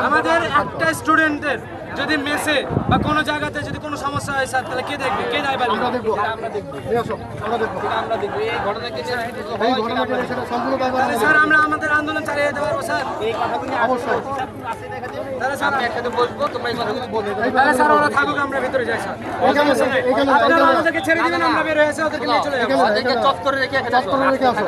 আমাদের একটা স্টুডেন্টদের যদি মেসে বা কোনো জায়গাতে যদি কোনো সমস্যা হয় স্যার তাহলে কে দেখবে? কে দায় পারবে আমরা দেখব। আমরা দেখব। আমরা দেখব। এই ঘটনাকে। স্যার আমরা আমাদের আন্দোলন চালিয়ে যেতে পারব স্যার অবশ্যই। তাহলে স্যার আমরা একসাথে বসবো তোমরা এই কথাগুলো বলবে। তাহলে স্যার ওরা থাকুক আমরা ভিতরে যাই স্যার এইখানে এইখানে আপনারা আমাদেরকে ছেড়ে দিবেন আমরা বের হয়ে এসে ওদেরকে নিয়ে চলে যাব। ওদেরকে চত্বরে রেখে চত্বরে রেখে আসো।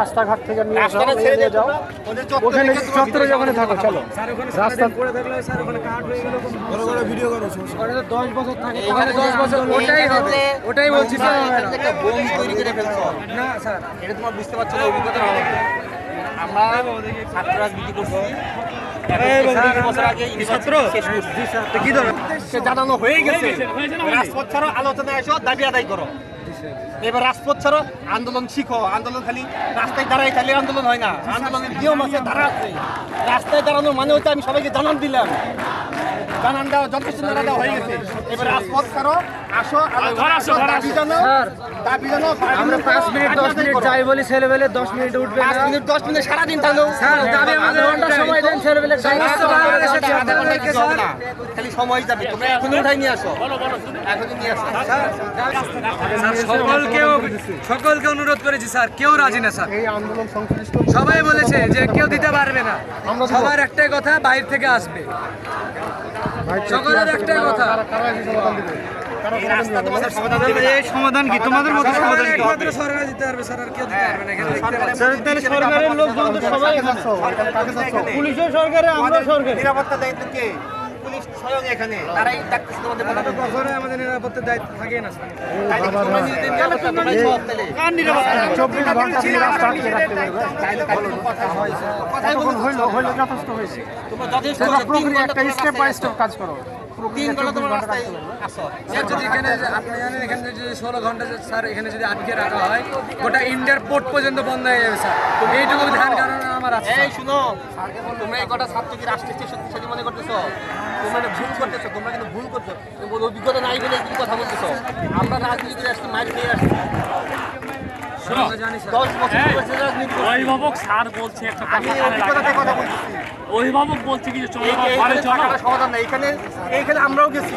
রাস্তাঘাটে থেকে নিয়ে যাও ওদের চত্বরে ওখানে চত্বরে ভিতরে ওখানে থাকো চলো। সারাদিন পড়ে থাকলে স্যার ওখানে কাট হয়ে গেল বড় বড় ভিডিও করো ওখানে তো 10 বছর থাকে ওখানে 10 বছর ওটাই হবে। ওটাই বলছি স্যার। একটা বোম তৈরি করে ফেলছো। না স্যার। এটা তোমার বুঝতে পারছ না অভিজ্ঞতা ভালো আমরা ছাত্র? রাজনীতি করছি। এখন জানানো হয়ে গেছে। রাজপথ ছাড়ো আলোচনায় এসো দাবি আদায় করো। এবার রাজপথ ছাড়ো, আন্দোলন শিখো, আন্দোলন খালি রাস্তায় দাঁড়াই খালি আন্দোলন হয় না। আন্দোলনের নিয়ম আছে ধারা আছে রাস্তায় দাঁড়ানোর মানে হচ্ছে আমি সবাইকে জানান দিলাম। দেওয়া যথেষ্ট দেওয়া হয়ে গেছে। এবার রাজপথ ছাড়ো আসো দাবি জানাও দাবি জানাও আমরা 5 মিনিট 10 মিনিট যাই বলি ছেলেবেলে 10 মিনিট উঠবে পাঁচ মিনিট দশ মিনিট সারাদিন তাহলে স্যার দাবি আমাদের ঘণ্টা সময় দেন ছেলেবেলে সমস্ত বাংলাদেশের ছাত্রদেরকে স্যার। খালি সময় যাবে। তোমরা এখনই উঠাই নিয়ে আসো। এখনই নিয়ে আসো। সকলকে সকলকে অনুরোধ করেছি স্যার কেউ রাজি না স্যার। এই আন্দোলন সংশ্লিষ্ট সবাই বলেছে যে কেউ দিতে পারবে না। সবার একটাই কথা বাইরে থেকে আসবে। সকলের একটাই কথা। এই সমাধান কি? তোমাদের মতো সমাধান একমাত্র সরকার দিতে পারবে স্যার আর কেউ দিতে পারবে না এখানে। সরকারের লোকজন তো সবাই? পুলিশের সরকারে আমরা সরকার। নিরাপত্তা দায়িত্ব কে? পুলিশ স্বয়ং এখানে। তারাই ডাকতেছে তোমাদের কথা বলতে। আমাদের নিরাপত্তার দায়িত্ব থাকে না তোমরা হয়। যথেষ্ট হয়েছে। তোমরা যথেষ্ট সেটা তিন প্রক্রিয়া ঘণ্টা একটা স্টেপ বাই স্টেপ কাজ করো। ষোলো ঘণ্টা স্যার এখানে যদি আটকে রাখা হয় গোটা ইন্ডিয়ার পোর্ট পর্যন্ত বন্ধ হয়ে যাবে স্যার। এইটুকু ধ্যান কারণে আমার আছে এই শুনো তোমরা এই কটা ছাত্র কি রাষ্ট্রের চেয়ে শক্তিশালী মনে করতেছো? তোমরা এটা ভুল করতেছো তোমরা কিন্তু ভুল করছ। অভিজ্ঞতা নাই বলে কথা বলতেছো। আমরা রাজনীতি করে আসছি মাইর খেয়ে আসছি। অভিভাবক স্যার বলছে অভিভাবক বলছে কি চলো ঘরে সমাধান নাই এখানে এইখানে আমরাও গেছি।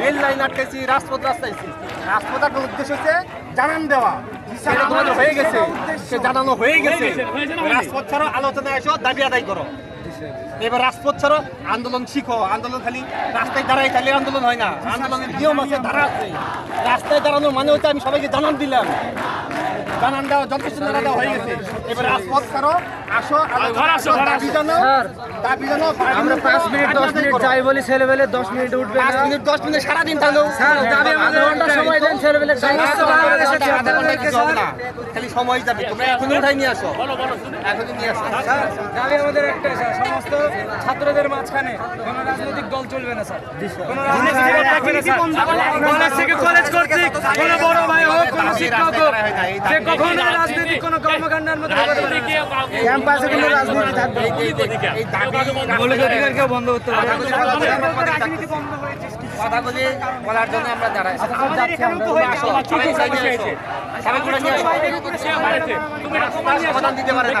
রেল লাইন আটকেছি রাজপথ রাস্তাইছি রাজপথ উদ্দেশ্য হচ্ছে জানান দেওয়া। হয়ে গেছে। সে জানানো হয়ে গেছে? রাজপথ ছাড়ো আলোচনায় এসো দাবি আদায় করো। এবার রাজপথ ছাড়ো আন্দোলন শিখো। আন্দোলন খালি রাস্তায় দাঁড়াই খালি আন্দোলন হয় না। আন্দোলনের নিয়ম আছে ধারা আছে। রাস্তায় দাঁড়ানোর মানে হচ্ছে আমি সবাইকে জানান দিলাম। জানান দেওয়া যথেষ্ট জানা দেওয়া হয়ে গেছে। এবার রাজপথ ছাড়ো আমরা 5 মিনিট 10 মিনিট যাই বলি ছেলেবেলে 10 মিনিট উঠবে পাঁচ মিনিট দশ মিনিট সারাদিন তাহলে স্যার দাবি আমাদের ঘণ্টা সময় দেন ছেলেবেলে সমস্ত বাংলাদেশের ছাত্রদেরকে স্যার খালি সময় যাবে তোমরা এখনই উঠাই নিয়ে আসো এখনই নিয়ে আসো স্যার আমাদের একটাই সমস্ত ছাত্রদের মাঝখানে কোনো রাজনৈতিক দল চলবে না স্যার কোনো রাজনৈতিক দল থাকবে না স্যার কলেজ থেকে কলেজ কর্তৃক কোনো বড় ভাই হোক কোনো শিক্ষক হোক যে কখনো রাজনৈতিক কোনো কর্মকাণ্ডের মধ্যে। ক্যাম্পাসে কোনো রাজনীতি থাকবে মৌলিক অধিকারকেও বন্ধ করতে হবে কথাগুলি বলার জন্য আমরা দাঁড়াই। সমাধান দিতে পারে। না।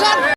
Roger.